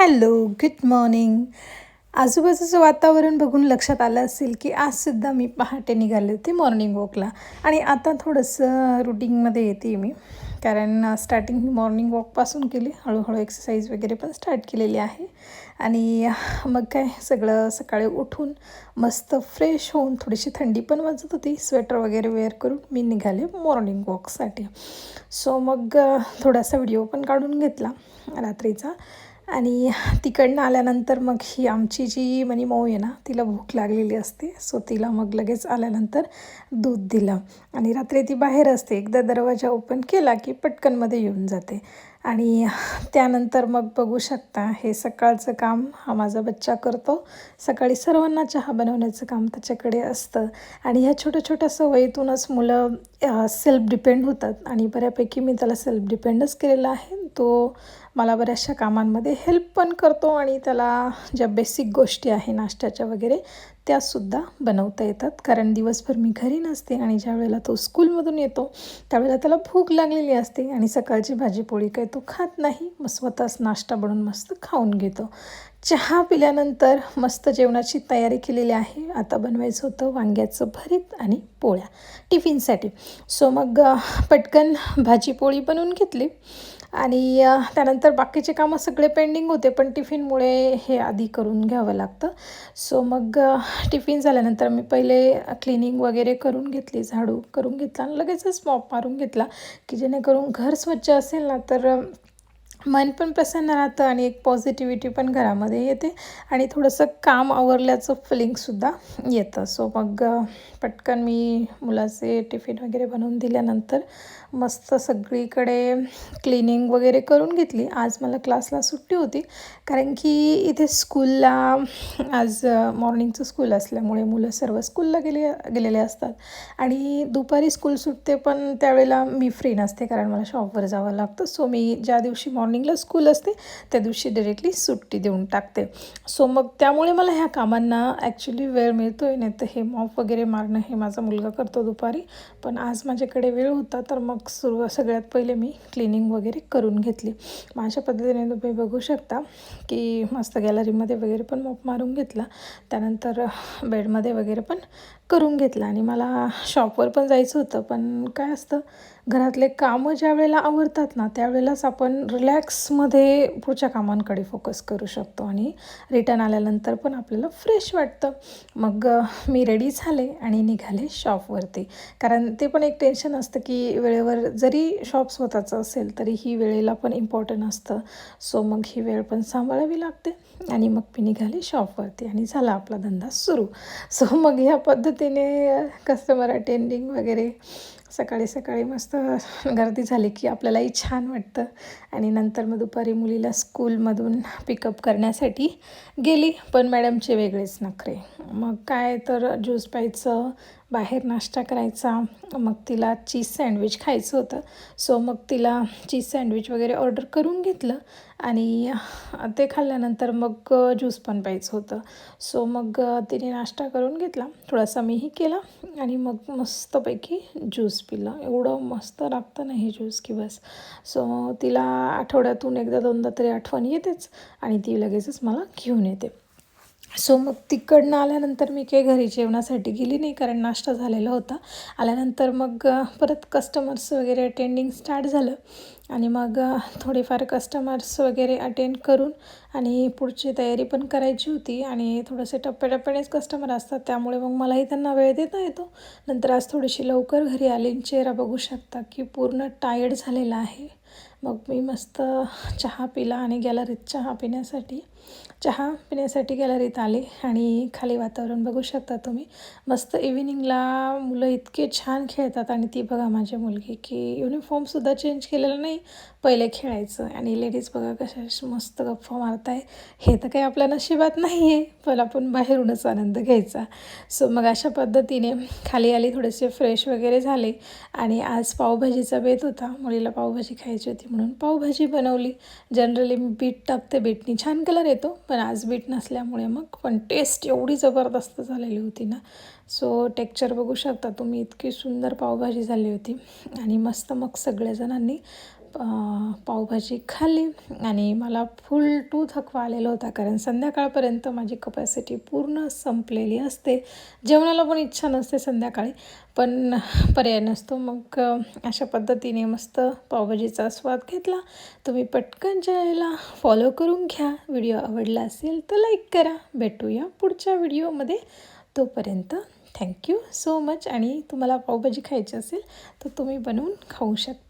Hello good morning. आजूबाजूचं वातावरण बघून लक्षात आलं असेल की आजसुद्धा मी पहाटे निघाले होते मॉर्निंग वॉकला आणि आता थोडंसं रुटीनमध्ये येते मी. कारण स्टार्टिंग मॉर्निंग वॉकपासून केली. हळूहळू एक्सरसाइज वगैरे पण स्टार्ट केलेली आहे. आणि मग काय सगळं सकाळी उठून मस्त फ्रेश होऊन थोडीशी थंडी पण वाजत होती. स्वेटर वगैरे वेअर करून मी निघाले मॉर्निंग वॉकसाठी सो मग थोडासा व्हिडिओ पण काढून घेतला रात्रीचा. आणि तिकडनं आल्यानंतर मग ही आमची जी मनी मऊ आहे ना तिला भूक लागलेली असते. सो तिला मग लगेच आल्यानंतर दूध दिलं. आणि रात्री ती बाहेर असते. एकदा दरवाजा ओपन केला की पटकनमध्ये येऊन जाते. आणि त्यानंतर मग बघू शकता हे सकाळचं काम हा माझा बच्चा करतो. सकाळी सर्वांना चहा बनवण्याचं काम त्याच्याकडे असतं. आणि ह्या छोट्या छोट्या सवयीतूनच मुलं सेल्फ डिपेंड होतात. आणि बऱ्यापैकी मी त्याला सेल्फ डिपेंडच केलेला आहे. तो मला बऱ्याचशा कामांमध्ये हेल्प पण करतो आणि त्याला ज्या बेसिक गोष्टी आहे नाश्त्याच्या वगैरे त्यासुद्धा बनवता येतात. कारण दिवसभर मी घरी नसते आणि ज्या वेळेला तो स्कूलमधून येतो त्यावेळेला त्याला भूक लागलेली असते आणि सकाळची भाजीपोळी काही तो खात नाही मग स्वतःच नाश्ता बनवून मस्त खाऊन घेतो. चहा पिल्यानंतर मस्त जेवणाची तयारी केलेली आहे. आता बनवायचं होतं वांग्याचं भरीत आणि पोळ्या टिफिनसाठी. सो मग पटकन भाजीपोळी बनवून घेतली. आणि त्यानंतर बाकीचे कामं सगळे पेंडिंग होते पण टिफिनमुळे हे आधी करून घ्यावं लागतं. सो मग टिफिन झाल्यानंतर मी पहिले क्लिनिंग वगैरे करून घेतली झाडू करून घेतला आणि लगेचच मॉप मारून घेतला की जेणेकरून घर स्वच्छ असेल ना तर मन पण प्रसन्न राहतं आणि एक पॉझिटिव्हिटी पण घरामध्ये येते. आणि थोडंसं काम आवरल्याचं फिलिंगसुद्धा येतं. सो मग पटकन मी मुलाचे टिफिन वगैरे बनवून दिल्यानंतर मस्त सगळीकडे क्लिनिंग वगैरे करून घेतली. आज मला क्लासला सुट्टी होती. कारण की इथे स्कूलला आज मॉर्निंगचं स्कूल असल्यामुळे मुलं सर्व स्कूलला गेले गेलेले असतात. आणि दुपारी स्कूल सुटते पण त्यावेळेला मी फ्री नसते कारण मला शॉपवर जावं लागतं. सो मी ज्या दिवशी मॉर्निंगला स्कूल असते त्या दिवशी डिरेक्टली सुट्टी देऊन टाकते. सो मग त्यामुळे मला ह्या कामांना ॲक्च्युली वेळ मिळतो आहे नाही तर हे मॉप वगैरे मारणं हे माझा मुलगा करतो दुपारी. पण आज माझ्याकडे वेळ होता तर मग सुरू सगळ्यात पहिले मी क्लिनिंग वगैरे करून घेतली. माझ्या पद्धतीने तुम्ही बघू शकता की मस्त गॅलरीमध्ये वगैरे पण मॉप मारून घेतला. त्यानंतर बेडमध्ये वगैरे पण करून घेतला. आणि मला शॉपवर पण जायचं होतं पण काय असतं घरातले कामं ज्या वेळेला आवडतात ना त्यावेळेलाच आपण रिलॅक्समध्ये पुढच्या कामांकडे फोकस करू शकतो आणि रिटर्न आल्यानंतर पण आपल्याला फ्रेश वाटतं. मग मी रेडी झाले आणि निघाले शॉपवरती कारण ते पण एक टेन्शन असतं की वेळेवर जरी शॉप स्वतःचं असेल तरी ही वेळेला पण इम्पॉर्टंट असतं. सो मग ही वेळ पण सांभाळावी लागते आणि मग मी निघाले शॉपवरती आणि झाला आपला धंदा सुरू. सो मग ह्या पद्धतीने कस्टमर अटेंडिंग वगैरे सकाळी सकाळी मस्त गर्दी झाली की आपल्यालाही छान वाटतं. आणि नंतर मग दुपारी मुलीला स्कूलमधून पिकअप करण्यासाठी गेली. पण मॅडमचे वेगळेच नखरे. मग काय तर ज्यूस प्यायचं बाहेर नाश्ता करायचा मग तिला चीज सँडविच खायचं होतं. सो मग तिला चीज सँडविच वगैरे ऑर्डर करून घेतलं आणि ते खाल्ल्यानंतर मग ज्यूस पण प्यायचं होतं. सो मग तिने नाश्ता करून घेतला. थोडासा मीही केला आणि मग मस्तपैकी ज्यूस पिलं. एवढं मस्त लागतं ना हे ज्यूस की बस. सो तिला आठवड्यातून एकदा दोनदा तरी आठवण येतेच आणि ती लगेचच मला घेऊन येते. सो मग तिकडनं आल्यानंतर मी काही घरी जेवणासाठी गेली नाही कारण नाश्ता झालेला होता. आल्यानंतर मग परत कस्टमर्स वगैरे अटेंडिंग स्टार्ट झालं. आणि मग थोडेफार कस्टमर्स वगैरे अटेंड करून आणि पुढची तयारी पण करायची होती. आणि थोडेसे टप्प्याटप्प्यानेच कस्टमर असतात त्यामुळे मग मलाही त्यांना वेळ देता येतो. नंतर आज थोडीशी लवकर घरी आली चेहरा बघू शकता की पूर्ण टायर्ड झालेला आहे. मग मी मस्त चहा पिला आणि गॅलरीत चहा पिण्यासाठी चहा पिण्यासाठी गॅलरीत आले आणि खाली वातावरण बघू शकता तुम्ही. मस्त इव्हिनिंगला मुलं इतके छान खेळतात आणि ती बघा माझी मुलगी की युनिफॉर्मसुद्धा चेंज केलेला नाही. पहिले खेळायचं आणि लेडीज बघा कशा मस्त गप्पा मारत आहे हे तर काही आपल्या नशिबात नाही आहे पण आपण बाहेरूनच आनंद घ्यायचा. सो मग अशा पद्धतीने खाली आली थोडेसे फ्रेश वगैरे झाले आणि आज पावभाजीचा बेत होता. मुलीला पावभाजी खायची होती म्हणून पावभाजी बनवली. जनरली बीट टाकते बीटनी छान कलर येतो. पण आज बीट नसल्यामुळे मग पण टेस्ट एवढी जबरदस्त झालेली होती ना. सो टेक्चर बघू शकता तुम्ही इतकी सुंदर पावभाजी झाली होती. आणि मस्त मग सगळ्याजणांनी पावभाजी खाल्ली आणि मला फुल टू थकवा आलेला होता कारण संध्याकाळपर्यंत माझी कपॅसिटी पूर्ण संपलेली असते. जेवणाला पण इच्छा नसते संध्याकाळी पण पर्याय नसतो. मग अशा पद्धतीने मस्त पावभाजीचा स्वाद घेतला. तुम्ही पटकन चॅनलला फॉलो करून घ्या. व्हिडिओ आवडला असेल तर लाईक करा. भेटूया पुढच्या व्हिडिओमध्ये. तोपर्यंत थँक्यू सो मच आणि तुम्हाला पावभाजी खायची असेल तर तुम्ही बनवून खाऊ शकता.